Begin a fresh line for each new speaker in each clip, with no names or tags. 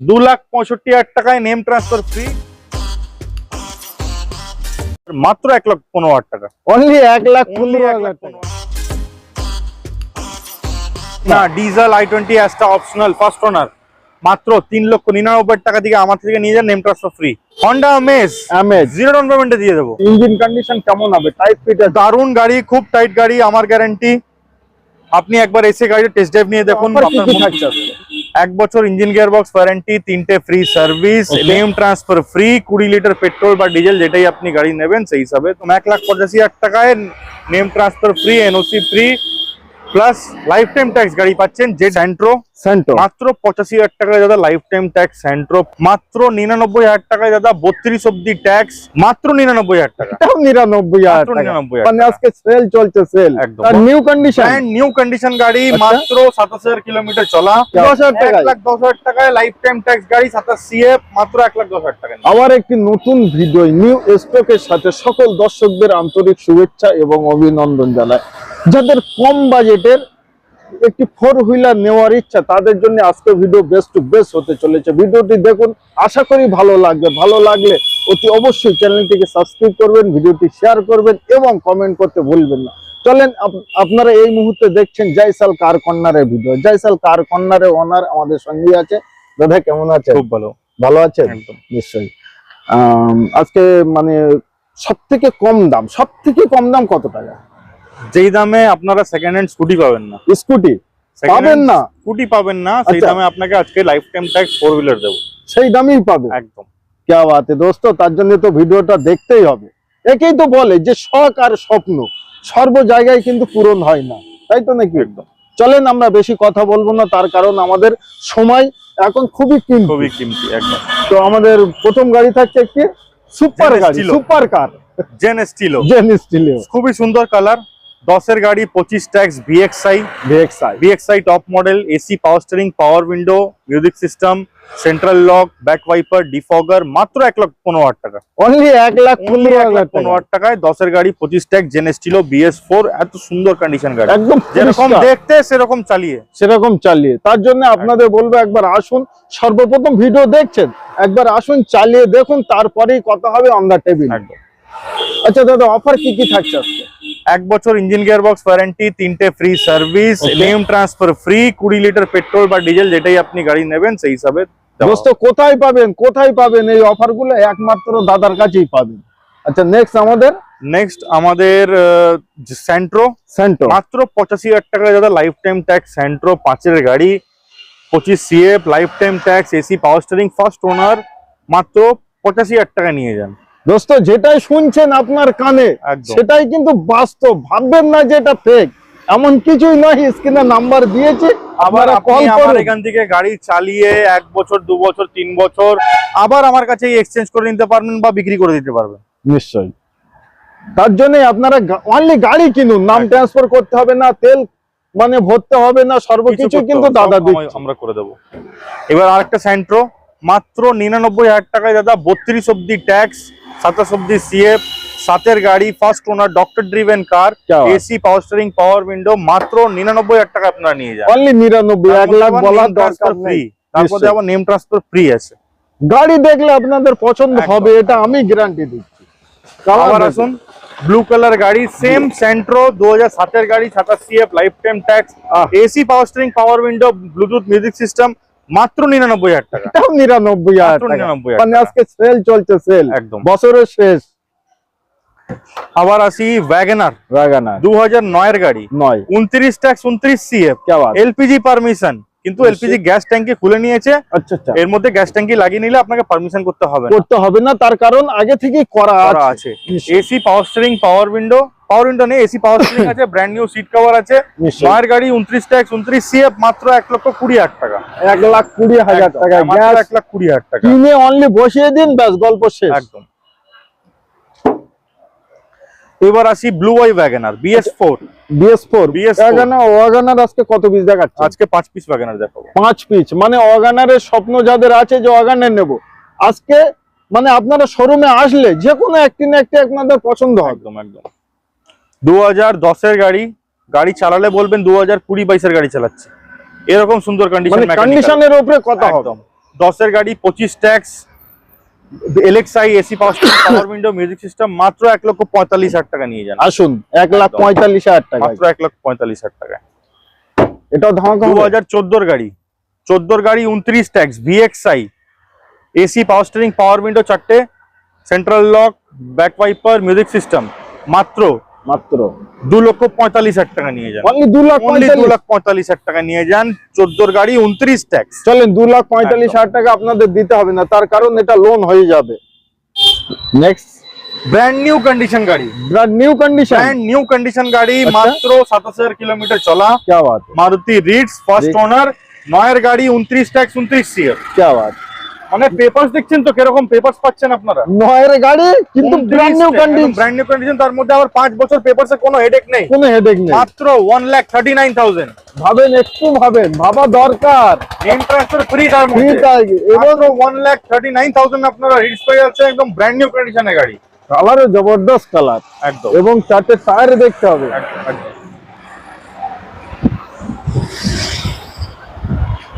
দু লাখ পঁয়ষট্টি হাজার টাকায় নেম ট্রান্সফার ফ্রি মাত্র এক লাখ পনেরো হাজার টাকা।
অনলি এক লাখ পনেরো হাজার টাকা।
না diesel I twenty অ্যাসটা optional first owner মাত্র তিন লক্ষ নিরানব্বই টাকা থেকে আমার থেকে নিয়ে যান নেম ট্রান্সফার ফ্রি হন্ডা মেস
অ্যামেজ
জিরো ডাউন পেমেন্টে দিয়ে দেবো।
ইঞ্জিন কন্ডিশন কেমন হবে? টাইপ ফিট
দারুণ গাড়ি খুব টাইট গাড়ি আমার গ্যারান্টি আপনি একবার এসে গাড়ির টেস্ট ড্রাইভ নিয়ে দেখুন আপনার মনে-
আজকে?
এক বছর ইঞ্জিন গিয়ার বক্স ওয়ারেন্টি তিনটে free
service.
Name transfer free কুড়ি লিটার পেট্রোল বা ডিজেল যেটাই আপনি গাড়ি নেবেন সেই হিসাবে তো এক লাখ পঁচাশি হাজার টাকায় name transfer free NOC free plus life time tax গাড়ি পাচ্ছেন যে সেন্ট্রো
সেন্টো
মাত্র পঁচাশি হাজার টাকায় দাদা লাইফ টাইম ট্যাক্স স্যান্ট্রো মাত্র নিরানব্বই হাজার টাকায় দাদা বত্রিশ অব্দি ট্যাক্স মাত্র নিরানব্বই হাজার টাকা।
নিরানব্বই হাজার টাকা।
99,000
মানে আজকে সেল চলছে সেল
একদম।
নিউ কন্ডিশন
নিউ কন্ডিশন গাড়ি
আচ্ছা।
মাত্র সাতাশ হাজার কিলোমিটার চলা।
দশ হাজার
এক লাখ দশ হাজার টাকায় লাইফ টাইম ট্যাক্স গাড়ি সাতাশ সিএফ মাত্র এক লাখ দশ হাজার টাকা
আবার একটি নতুন ভিডিও নিউ স্টকের সাথে সকল দর্শকদের আন্তরিক শুভেচ্ছা এবং অভিনন্দন জানায় যাদের কম বাজেটের একটি ফোর হুইলার নেওয়ার ইচ্ছা তাদের জন্য আজকে ভিডিও বেস্ট টু বেস্ট হতে চলেছে। ভিডিওটি দেখুন আশা করি ভালো লাগবে। ভালো লাগলে অতি অবশ্যই চ্যানেলটিকে সাবস্ক্রাইব করবেন ভিডিওটি শেয়ার করবেন এবং কমেন্ট করতে ভুলবেন না। চলেন আপ- আপনারা এই মুহূর্তে দেখছেন জয়সাল কার কর্নারের ভিডিও জয়সাল কার কর্নারের ওনার আমাদের সঙ্গে আছে। দাদা কেমন আছে
খুব ভালো।
ভালো আছেন?
একদম।
নিশ্চয়ই। আজকে মানে সব থেকে কম দাম সব থেকে কম দাম কত টাকা?
যেই দামে আপনারা সেকেন্ড হ্যান্ড স্কুটি পাবেন না।
স্কুটি? পাবেন না?
স্কুটি পাবেন না সেই
আচ্ছা।
দামে আপনাকে আজকে life time tax four wheeler দেবো।
সেই দামেই পাবে?
একদম।
কে বাতে দোস্ত তার জন্য তো ভিডিওটা দেখতেই হবে। একেই তো বলে যে শখ আর স্বপ্ন সর্ব জায়গায় কিন্তু পূরণ হয় না। তাই তো নাকি?
একদম।
চলেন আমরা বেশি কথা বলব না তার কারণ আমাদের সময় এখন খুবই কিনতি
খুবই কিমতি একদম।
তো আমাদের প্রথম গাড়ি থাকছে একটি সুপার গাড়ি super car.
Zen Stilo
Zen Stilo
খুবই সুন্দর কালার দশের গাড়ি পঁচিশ tax VXI.
VXI.
VXI top model AC power steering power window music system central lock back wiper defogger মাত্র এক লাখ পনেরো হাজার টাকা।
অনলি এক লাখ পনেরো হাজার
পনেরো হাজার টাকায় দশের গাড়ি পঁচিশ tax Zen Stilo BS four এত সুন্দর কন্ডিশন গাড়ি।
একদম
যেরকম দেখতে সেরকম চালিয়ে।
সেরকম চালিয়ে। তার জন্য আপনাদের বলব একবার আসুন সর্বপ্রথম ভিডিও দেখছেন একবার আসুন চালিয়ে দেখুন তারপরেই কথা হবে অন দা টেবিল আচ্ছা দাদা অফার কি কি থাকছে আজকে?
এক বছর ইঞ্জিন গিয়ার বক্স ওয়ারেন্টি তিনটে free
service.
Name transfer free কুড়ি লিটার পেট্রোল বা ডিজেল যেটাই আপনি গাড়ি নেবেন সেই হিসাবে
দোস্ত কোথায় পাবেন কোথায় পাবেন এই অফারগুলো একমাত্র দাদার কাছেই পাবেন। আচ্ছা নেক্সট আমাদের?
নেক্সট আমাদের সেন্ট্রো
সেন্টো
মাত্র পঁচাশি হাজার টাকা দাদা লাইফ টাইম ট্যাক্স সেন্ট্রো পাঁচের গাড়ি পঁচিশ CF life time tax AC power steering first owner মাত্র পঁচাশি হাজার টাকা নিয়ে যান।
দোস্ত যেটাই শুনছেন আপনার কানে সেটাই কিন্তু বাস্তব। ভাববেন না যে এটা ফেক এমন কিছুই নয় স্ক্রিনে নাম্বার দিয়েছে
আবার আমার এখান থেকে গাড়ি চালিয়ে এক বছর দু বছর তিন বছর আবার আমার কাছে এক্সচেঞ্জ করে নিতে পারবেন বা বিক্রি করে দিতে পারবেন।
নিশ্চয়ই। তার জন্য আপনারা অনলি গাড়ি কিনুন নাম ট্রান্সফার করতে হবে না তেল মানে ভরতে হবে না সর্বকিছু
কিছু
কিন্তু দাদা
আমরা করে দেবো। এবার আরেকটা সেন্ট্রো মাত্র নিরানব্বই হাজার টাকায় দাদা বত্রিশ অব্দি ট্যাক্স সাতাশ অব্দি সিএফ সাতের গাড়ি first owner doctor
driven car
AC power steering power window মাত্র নিরানব্বই হাজার টাকা আপনারা নিয়ে যান
অনলি নিরানব্বই এক লাখ বলা দরকার
ফ্রি তারপরে আবার নেম ট্রান্সফার ফ্রি আছে।
গাড়ি দেখলে আপনাদের পছন্দ হবে এটা আমি গ্যারান্টি দিচ্ছি।
আবার আসুন ব্লু কালার গাড়ি সেম সেন্ট্রো দু হাজার গাড়ি সাতাশ CF life time
tax
AC power steering power window Bluetooth music system মাত্র নিরানব্বই হাজার টাকা।
এটাও নিরানব্বই হাজার
মাত্র
টাকা।
99,000
মানে আজকে সেল চলছে সেল
একদম।
বছরের শেষ।
আবার আসি ওয়াগনার
ওয়াগানার
দু হাজার নয়ের গাড়ি।
নয়।
উনত্রিশ ট্যাক্স উনত্রিশ সিএফ
কে
এলপিজি পারমিশন কিন্তু এলপিজি গ্যাস ট্যাঙ্কি খুলে নিয়েছে।
আচ্ছা আচ্ছা।
এর মধ্যে গ্যাস ট্যাঙ্কি লাগিয়ে নিলে আপনাকে পারমিশন করতে হবে
করতে হবে না তার কারণ আগে থেকেই করা আছে।
AC power steering power window power window নেই এসি পাওয়ার স্টিয়ারিং আছে ব্র্যান্ড নিউ সিট কভার আছে। নয়ের গাড়ি উনত্রিশ ট্যাক্স উনত্রিশ সিএফ মাত্র এক লক্ষ কুড়ি হাজার টাকা।
এক লাখ কুড়ি হাজার টাকা গ্যাস
এক লাখ কুড়ি হাজার টাকা।
কিনে অনলি বসিয়ে দিন ব্যাস গল্প শেষ।
একদম। এবার আসি blue Y WagonR BS four
BS four
BS4
WagonR আজকে কত পিস দেখাচ্ছে?
আজকে পাঁচ পিস ওয়াগনার দেখাবো।
পাঁচ পিস মানে ওয়াগানারের স্বপ্ন যাদের আছে যে ওয়াগানার নেব। আজকে মানে আপনারা শোরুমে আসলে যে কোনো একটি না একটি আপনাদের পছন্দ হবে।
একদম একদম। দু হাজার দশের গাড়ি গাড়ি চালালে বলবেন দু হাজার কুড়ি বাইশের গাড়ি চালাচ্ছে। এরকম সুন্দর
মানে
কন্ডিশন
কন্ডিশনের উপরে কথা হবে।
একদম। দশের গাড়ি পঁচিশ tax LXI AC power window music system মাত্র এক লক্ষ পঁয়তাল্লিশ হাজার টাকা নিয়ে যান।
আসুন এক লাখ। পঁয়তাল্লিশ হাজার টাকা
মাত্র এক লক্ষ পঁয়তাল্লিশ হাজার টাকা
এটাও ধামাকা
দু? হাজার চোদ্দোর গাড়ি। চোদ্দোর গাড়ি উনত্রিশ tax VXI AC power steering power window চারটে central lock back wiper music system মাত্র
মাত্র
দু লক্ষ পঁয়তাল্লিশ হাজার টাকা নিয়ে যান
অনলি দু লাখ
অনলি দু
পঁয়তাল্লিশ
লাখ পঁয়তাল্লিশ হাজার টাকা নিয়ে যান চোদ্দোর গাড়ি উনত্রিশ ট্যাক্স
চলেন দু লাখ পঁয়তাল্লিশ হাজার টাকা আপনাদের দিতে হবে না তার কারণ এটা লোন হয়ে যাবে নেক্সট
ব্র্যান্ড নিউ কন্ডিশন গাড়ি
brand new condition
brand new condition গাড়ি
আচ্ছা।
মাত্র সাতাশ হাজার কিলোমিটার চলা
क्या बात है
Maruti Ritz first
Ritz।
Owner নয়ের গাড়ি উনত্রিশ ট্যাক্স উনত্রিশ সিএর
क्या बात
মানে পেপারস দেখছেন তো কীরকম পেপারস পাচ্ছেন আপনারা?
নয়ের গাড়ি কিন্তু brand new condition
brand new condition তার মধ্যে আবার পাঁচ বছর পেপারসে কোনো হেডেক নেই।
কোনো হেডেক নেই।
মাত্র one lakh thirty nine thousand
ভাবেন একটু ভাবেন ভাবা দরকার।
নেম ট্রান্সফার ফ্রি তার
ফ্রি
মধ্যে
তাই এবং
এবং one lakh thirty nine thousand আপনারা রিডস পেয়ে যাচ্ছে একদম ব্র্যান্ড নিউ কন্ডিশনের গাড়ি।
কালারও জবরদস্ত কালার
একদম।
এবং চারটে টায়ার দেখতে হবে।
একদম, একদম।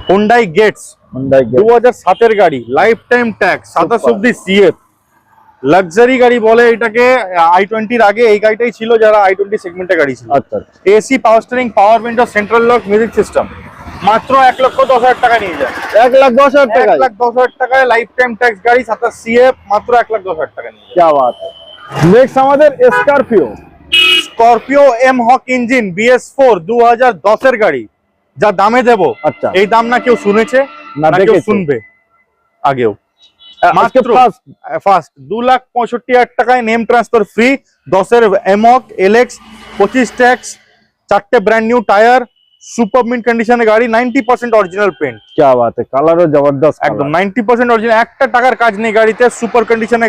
হুন্ডাই গেটস
Hyundai
দু হাজার সাতের গাড়ি লাইফ টাইম ট্যাক্স সাতাশ অব্দি সিএফ লাক্সারি গাড়ি বলে এটাকে আই টোয়েন্টির আগে এই গাড়িটাই ছিল যারা আই টোয়েন্টি সেগমেন্টের গাড়ি ছিল।
আচ্ছা
AC power steering power window central lock music system মাত্র এক লক্ষ দশ হাজার টাকা নিয়ে যায়।
এক লাখ দশ হাজার টাকা এক
লাখ দশ হাজার টাকায় লাইফ টাইম ট্যাক্স গাড়ি সাতাশ সিএফ মাত্র এক লাখ দশ হাজার টাকা নিয়ে যায়।
বাত। নেক্সট আমাদের Scorpio
Scorpio M hawk engine BS four দু হাজার দশের গাড়ি। যা দামে দেবো।
আচ্ছা।
এই দাম না কেউ শুনেছে?
না দেখে
শুনবে। আগেও।
ফার্স্ট
দু লাখ হাজার টাকায় নেম ট্রান্সফার ফ্রি দশের এলেক্স পঁচিশ ট্যাক্স চারটে ব্র্যান্ড নিউ টায়ার গাড়ি পার্সেন্ট অরিজিনাল পেন্ট
কে জবরদস্ত
একদম পার্সেন্ট অরিজিনাল একটা টাকার কাজ নেই গাড়িতে সুপার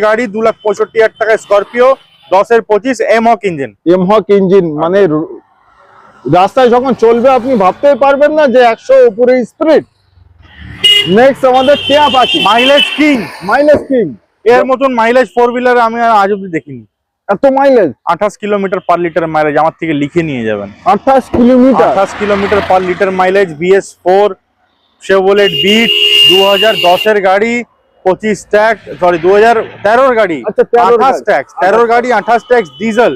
গাড়ি দু লাখ হাজার টাকায় স্করপিও দশের পঁচিশ M Hawk
engine M Hawk engine মানে রাস্তায় যখন চলবে আপনি ভাবতেই পারবেন না যে একশো উপরে স্পিড নেক্সট আমাদের টিয়া পাখি।
মাইলেজ কিং
মাইলেজ কিং
এর মতন মাইলেজ ফোর হুইলার আমি আর আজ অব্দি দেখিনি।
এত মাইলেজ
আঠাশ কিলোমিটার পার লিটার মাইলেজ আমার থেকে লিখে নিয়ে যাবেন।
আঠাশ কিলোমিটার?
আঠাশ kilometre per litre mileage BS four Chevrolet Beat দু হাজার দশের গাড়ি পঁচিশ ট্যাক্স সরি দু হাজার তেরোর গাড়ি।
আচ্ছা, 13 র
আঠাশ ট্যাক্স তেরোর গাড়ি আঠাশ tax
diesel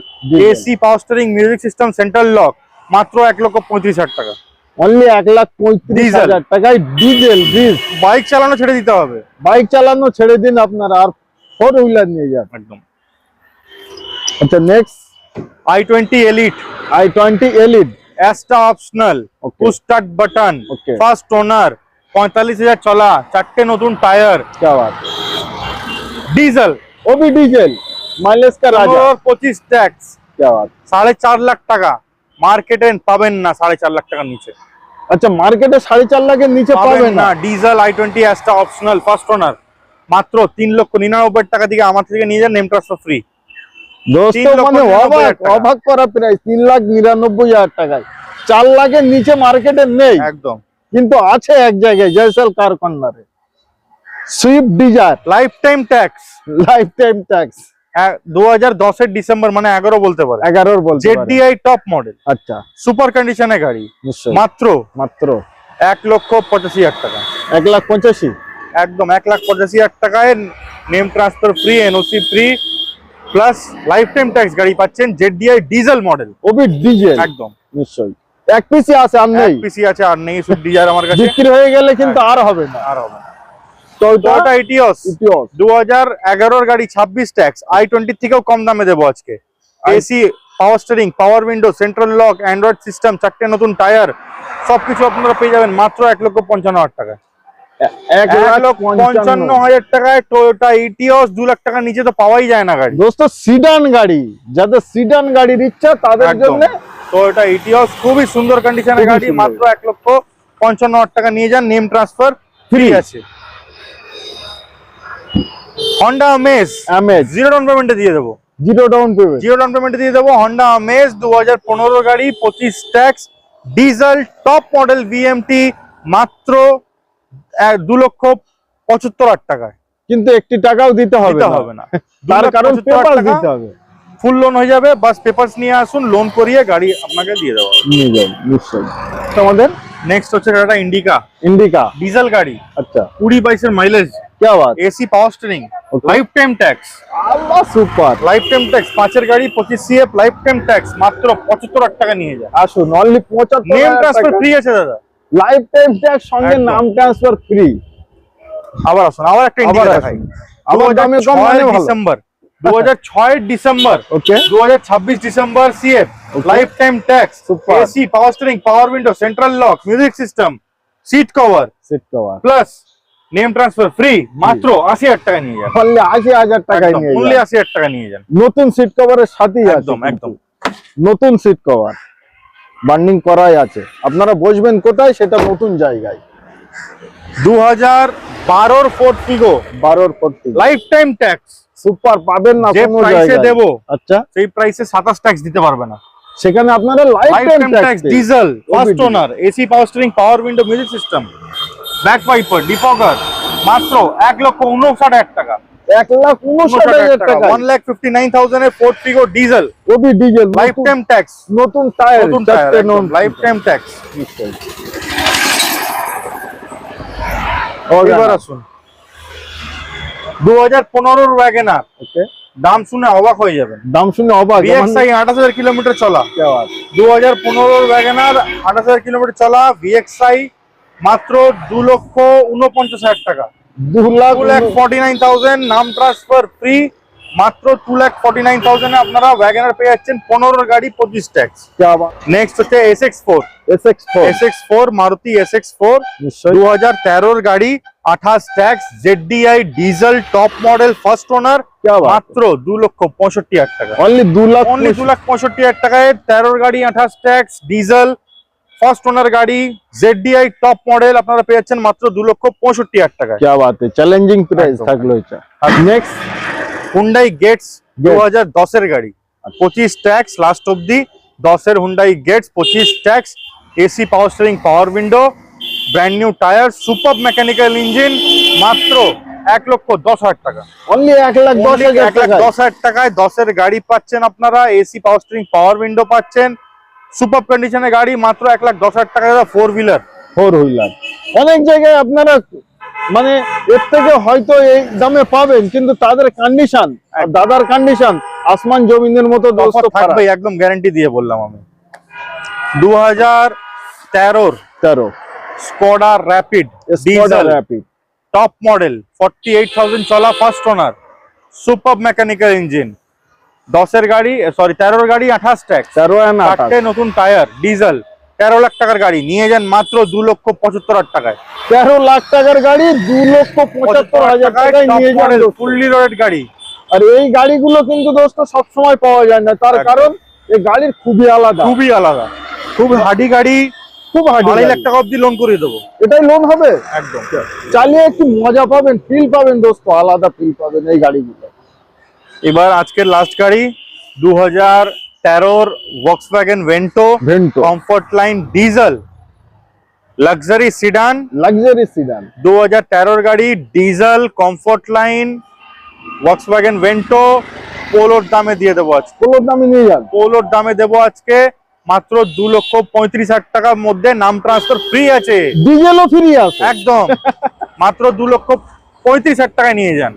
AC power steering music system central lock মাত্র এক লক্ষ পঁয়ত্রিশ হাজার টাকা।
অনলি এক লাখ পঁয়ত্রিশ হাজার টাকায় ডিজেল ডিজ
বাইক চালানো ছেড়ে দিতে হবে।
বাইক চালানো ছেড়ে দিন আপনারা আর ফোর হুইলার নিয়ে যান।
একদম।
আচ্ছা
next i twenty
Elite i twenty
Elite Asta
optional
two start button first owner পঁয়তাল্লিশ হাজার চলা। চারটে নতুন
tyre
diesel
O B diesel mileage কা রাজা।
পঁচিশ ট্যাক্স সাড়ে চার লাখ টাকা। মার্কেটে পাবেন না সাড়ে চার লাখ টাকার নিচে।
আচ্ছা মার্কেটে সাড়ে চার লাখের নিচে পাবেন না।
Diesel i twenty Asta optional first owner মাত্র তিন লক্ষ নিরানব্বই টাকা থেকে আমার থেকে নিয়ে যান নেম ট্রান্সফার ফ্রি
অবাক করা প্রাইস তিন লাখ নিরানব্বই হাজার টাকায়। চার লাখের নিচে মার্কেটে নেই।
একদম।
কিন্তু আছে এক জায়গায় জয়সাল কার কর্নারে
Swift Dzire lifetime
tax lifetime tax
দু হাজার দশের ডিসেম্বর মানে এগারো বলতে পারে।
এগারোর বলতে।
ZDI top model.
আচ্ছা।
সুপার কন্ডিশনের গাড়ি। মাত্র
মাত্র।
এক লক্ষ পঁচাশি হাজার টাকা।
এক লাখ পঁচাশি?
একদম এক লাখ পঁচাশি হাজার টাকায় name transfer free NOC free plus lifetime tax গাড়ি পাচ্ছেন ZDI diesel model
OB diesel
একদম।
নিশ্চয়ই। এক পিসি আছে আর নেই?
পিসি আছে আর নেই সুইফট ডিজায়ার আমার কাছে।
বিক্রি হয়ে গেলে কিন্তু আর হবে না।
আর হবে না। টয়োটা ইটিওস হাজার এগারোর গাড়ি ছাব্বিশ ট্যাক্স আই টোয়েন্টি থেকেও কম দামে দেবো আজকে। AC power steering power window central lock Android system চারটে নতুন টায়ার সবকিছু আপনারা পেয়ে যাবেন মাত্র এক লক্ষ পঞ্চান্ন হাজার টাকা
এক
এক
লাখ
লক্ষ পঞ্চান্ন। হাজার টাকায় টয়োটা ইটিওস দু লাখ টাকার নিচে তো পাওয়াই যায় না গাড়ি।
দোস্ত সিডান গাড়ি। যাদের সিডান গাড়ির ইচ্ছা তাদের জন্য
টয়োটা ইটিওস খুবই সুন্দর কন্ডিশনের গাড়ি মাত্র এক লক্ষ পঞ্চান্ন হাজার টাকা নিয়ে যান নেম ট্রান্সফার ফ্রি আছে। হন্ডা মেস
অ্যামেজ
জিরো ডাউন পেমেন্টে দিয়ে দেবো।
Zero down payment
zero down পেমেন্টে দিয়ে দেবো হন্ডা আমেজ দু হাজার পনেরো গাড়ি পঁচিশ tax diesel top model BMT মাত্র দু লক্ষ পঁচাত্তর হাজার টাকায়।
কিন্তু একটি টাকাও দিতে হবে না।
হবে না।
তার কারণ পেপার দিতে হবে।
ফুল লোন হয়ে যাবে। বাস পেপারস নিয়ে আসুন লোন করিয়ে গাড়ি আপনাকে দিয়ে।
নিয়ে যান নিশ্চয়ই। আমাদের
নেক্সট হচ্ছে টাটা ইন্ডিকা
ইন্ডিকা
ডিজেল গাড়ি
আচ্ছা
কুড়ি বাইশের মাইলেজ
क्या बात
AC power steering
Okay.
Lifetime tax
আল্লাহ সুপার
লাইফ টাইম ট্যাক্স পাঁচের গাড়ি পঁচিশ সিএফ লাইফ টাইম ট্যাক্স মাত্র পঁচাত্তর লাখ টাকা নিয়ে যায়
আসুন অনলি পঁচাত্তর
নেম ট্রান্সফার ফ্রি আছে দাদা
লাইফ টাইম ট্যাক্স সঙ্গে
একদম।
নাম ট্রান্সফার ফ্রি
আবার আসুন আবার একটা
আবার
ইন্ডিকা
আসুন।
দেখাই
আবার দামে কম মানে ভালো।
ডিসেম্বর দু হাজার ছয়ের ডিসেম্বর
ওকে
দু হাজার ছাব্বিশ December CF
Okay.
Lifetime
tax.
AC power steering power window central lock music system seat cover
seat cover
plus name transfer free মাত্র আশি হাজার টাকা নিয়ে যান।
টাকায় যান।
টাকা নিয়ে যান।
নতুন সিট কভারের সাথেই
একদম একদম।
নতুন সিট কভার বার্নিং করাই আছে। আপনারা বসবেন কোথায়? সেটা নতুন জায়গায়।
দু হাজার বারোর ফোর্ট ফিগো
বারোর পর
লাইফ টাইম ট্যাক্স
সুপার পাবেন না
যে প্রাইসে দেবো
আচ্ছা।
সেই প্রাইসে সাতাশ ট্যাক্স দিতে পারবে না।
সেখানে আপনারা
lifetime tax diesel
first
owner AC power steering power window music system back wiper defogger মাত্র এক লক্ষ উনষাট হাজার টাকা।
এক লাখ উনষাট হাজার টাকা।
One lakh fifty nine thousand এর Ford Figo
diesel OB
diesel lifetime tax
নতুন টায়ার
নতুন লাইফ টাইম ট্যাক্স এবার আসুন। দু হাজার পনেরোর ওয়াগেনার দাম শুনে অবাক হয়ে যাবেন।
দাম শুনে অবাক
আঠাশ হাজার কিলোমিটার চলা। দু হাজার পনেরোর ওয়াগেনার আঠাশ হাজার কিলোমিটার চলা ভিএক্সআই মাত্র দু লক্ষ উনপঞ্চাশ হাজার টাকা।
দু
lakh lakh forty nine thousand নাম ট্রান্সফার ফ্রি মাত্র টু লাখ ফর্টি নাইন আপনারা ওয়াগেনার পেয়ে যাচ্ছেন পনেরো গাড়ি পঁচিশ ট্যাক্স নেক্সট হচ্ছে
S
X four Maruti S X four दो
हज़ार
तेरह गाड़ी अठाश tax Z D I diesel top model first owner
क्या मात्र
दो लक्ष पंषट्टी हज़ार टाइम दो
लाख ओनली दो
लाख पंषट्टी हज़ार टाइम तेरह गाड़ी अठाश टैक्स डीजल फ़र्स्ट ओनर गाड़ी Z D I top model अपना पे जा मात्र दो लक्ष पंषट्टी हज़ार। टाइम
क्या बात है challenging price next Hyundai
Getz दो हज़ार दस गाड़ी पचिस टैक्स लास्ट अब दि दस हुंडई गेट्स पचिस tax AC power steering power window brand new tyre super mechanical engine মাত্র এক লক্ষ দশ হাজার টাকা
অনলি এক লাখ দশ
Only
হাজার
এক লাখ
টাকা
দশ হাজার টাকায় দশের গাড়ি পাচ্ছেন আপনারা AC power steering power window পাচ্ছেন সুপার কন্ডিশনের গাড়ি মাত্র এক লাখ দশ হাজার টাকা ফোর হুইলার
ফোর হুইলার অনেক জায়গায় আপনারা মানে এর থেকে হয়তো এই দামে পাবেন কিন্তু তাদের কন্ডিশন দাদার কন্ডিশন আসমান জমিনের মতো দোস্ত
তফাৎ থাকবে একদম গ্যারান্টি দিয়ে বললাম আমি। দু হাজার তেরোর
তেরো
Skoda Rapid
Rapid
top model forty eight thousand চলা first owner super mechanical engine দশের গাড়ি সরি তেরোর গাড়ি আঠাশ ট্যাক্স
তেরো
নতুন টায়ার ডিজেল তেরো লাখ টাকার গাড়ি নিয়ে যান মাত্র দু লক্ষ পঁচাত্তর হাজার টাকায়।
তেরো লাখ টাকার গাড়ি দু লক্ষ পঁচাত্তর হাজার টাকায় নিয়ে যান
ফুললি লোডেড গাড়ি।
আর এই গাড়িগুলো কিন্তু দোস্ত সবসময় পাওয়া যায় না। তার কারণ এই গাড়ির খুবই আলাদা।
খুবই আলাদা। খুব হাডি গাড়ি
খুব হার্ড
আড়াই লাখ টাকা অব্দি লোন করে দেবো।
এটাই লোন হবে?
একদম।
চালিয়ে একটু মজা পাবেন ফিল পাবেন দোস্ত আলাদা ফিল পাবেন এই গাড়িগুলো।
এবার আজকের লাস্ট গাড়ি দু হাজার তেরোর Volkswagen Vento
Vento
comfort line diesel luxury sedan
luxury sedan
দু হাজার তেরোর গাড়ি diesel comfort line Volkswagen Vento পোলোর দামে দিয়ে দেবো আজকে।
কোলোর দামে নিয়ে যান।
পোলোর দামে দেবো আজকে মাত্র দু লক্ষ পঁয়ত্রিশ হাজার টাকার মধ্যে নাম ট্রান্সফার ফ্রি আছে।
ডিজেলও ফ্রি আছে।
একদম। মাত্র দু লক্ষ পঁয়ত্রিশ হাজার টাকায় নিয়ে যান।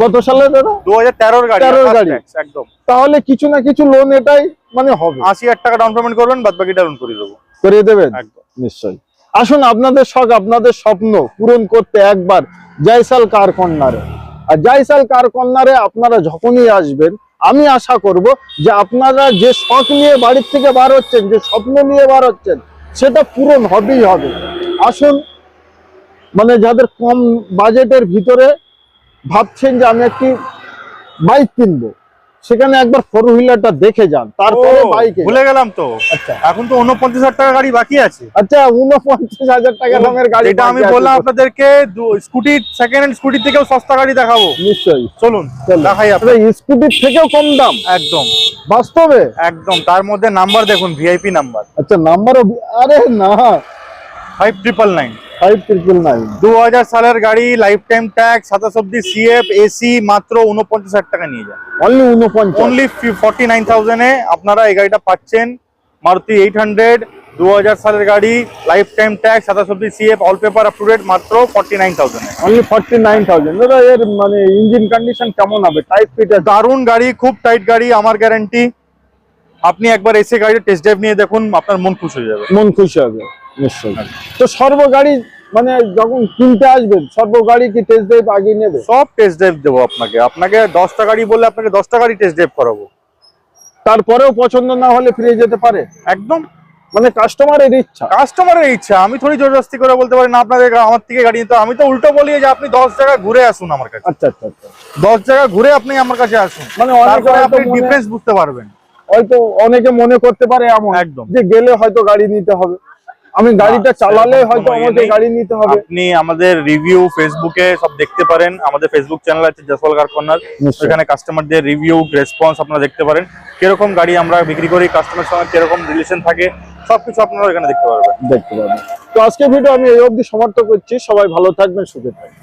কত সালে দাদা?
দু হাজার তেরোর গাড়ি।
13 র
আঠাশ
গাড়ি।
একদম।
তাহলে কিছু না কিছু লোন এটাই মানে হবে।
আশি হাজার টাকা ডাউন পেমেন্ট করবেন বাদ বাকিটা লোন করে দেবো।
করিয়ে দেবেন?
একদম।
নিশ্চয়ই। আসুন আপনাদের শখ আপনাদের স্বপ্ন পূরণ করতে একবার জয়সাল কার কর্নারে আর জয়সাল কার কর্নারে আপনারা যখনই আসবেন আমি আশা করব যে আপনারা যে শখ নিয়ে বাড়ির থেকে বার হচ্ছেন, যে স্বপ্ন নিয়ে বার হচ্ছেন, সেটা পূরণ হবেই হবে। আসুন মানে যাদের কম বাজেটের ভিতরে ভাবছেন যে আমি একটি বাইক কিনবো সেখানে একবার ফোর হুইলারটা দেখে যান তারপরে বাইকে
ভুলে গেলাম তো।
আচ্ছা।
এখন তো উনপঞ্চাশ হাজার টাকা গাড়ি বাকি আছে।
আচ্ছা উনপঞ্চাশ হাজার টাকা দামের গাড়ি
এটা আমি বললাম আপনাদেরকে স্কুটি সেকেন্ড হ্যান্ড স্কুটি থেকেও সস্তা গাড়ি দেখাবো।
নিশ্চয়ই।
চলুন দেখাই আপনার
স্কুটির থেকেও কম দাম?
একদম।
বাস্তবে?
একদম তার মধ্যে নাম্বার দেখুন ভিআইপি নাম্বার
আচ্ছা নাম্বারও আরে না।
ফাইভ ট্রিপল নাইন দু হাজার সালের গাড়ি লাইফ টাইম ট্যাক্স সাতাশ অব্দি সিএফ এসি মাত্র উনপঞ্চাশ হাজার টাকা নিয়ে যান
অনলি উনপঞ্চাশ
অনলি ফর্টি নাইন থাউজেন্ডে আপনারা এই গাড়িটা পাচ্ছেন। মারুতি এইট হান্ড্রেড দু হাজার সালের গাড়ি লাইফ টাইম ট্যাক্স সাতাশ অব্দি CF all paper up to date মাত্র forty nine thousand
only forty nine thousand দাদা এর মানে ইঞ্জিন কন্ডিশন কেমন হবে? টাইপ ফিট
দারুণ গাড়ি খুব টাইট গাড়ি আমার গ্যারান্টি আপনি একবার এসে গাড়িটা টেস্ট ড্রাইভ নিয়ে দেখুন আপনার মন খুশ হয়ে যাবে।
মন খুশি হবে। নিশ্চয়ই। তো সর্ব গাড়ি মানে যখন কিনতে আসবেন সর্ব গাড়ি কি টেস্ট ড্রাইভ আগে নেবে?
সব টেস্ট ড্রাইভ দেবো আপনাকে। আপনাকে দশটা গাড়ি বললে আপনাকে দশটা গাড়ি টেস্ট ড্রাইভ করাবো।
তারপরেও পছন্দ না হলে ফিরে যেতে পারে?
একদম।
মানে কাস্টমারের ইচ্ছা।
কাস্টমারের ইচ্ছা। আমি থোড়ি জোরজস্তি করে বলতে পারি না আপনাদের আমার থেকে গাড়ি নিতে আমি তো উল্টো বলি যে আপনি দশ জায়গা ঘুরে আসুন আমার কাছে।
আচ্ছা আচ্ছা আচ্ছা।
দশ জায়গা ঘুরে আপনি আমার কাছে আসুন।
মানে
আপনি ডিফারেন্স বুঝতে পারবেন।
হয়তো অনেকে মনে করতে পারে এমন
একদম।
যে গেলে হয়তো গাড়ি নিতে হবে। আমি গাড়িটা চালালে হয়তো আমাকে গাড়ি নিতে হবে।
আপনি আমাদের রিভিউ ফেসবুকে সব দেখতে পারেন। আমাদের ফেসবুক চ্যানেল আছে জসওয়াল কার কর্নার। এখানে কাস্টমারদের রিভিউ রেসপন্স আপনারা দেখতে পারেন। কীরকম গাড়ি আমরা বিক্রি করি কাস্টমার সঙ্গে কীরকম রিলেশন থাকে সবকিছু আপনারা এখানে দেখতে পারবেন।
দেখতে পারবেন। তো আজকে ভিডিও আমি এই অবধি সমাপ্ত করছি। সবাই ভালো থাকবেন সুখে থাকবেন।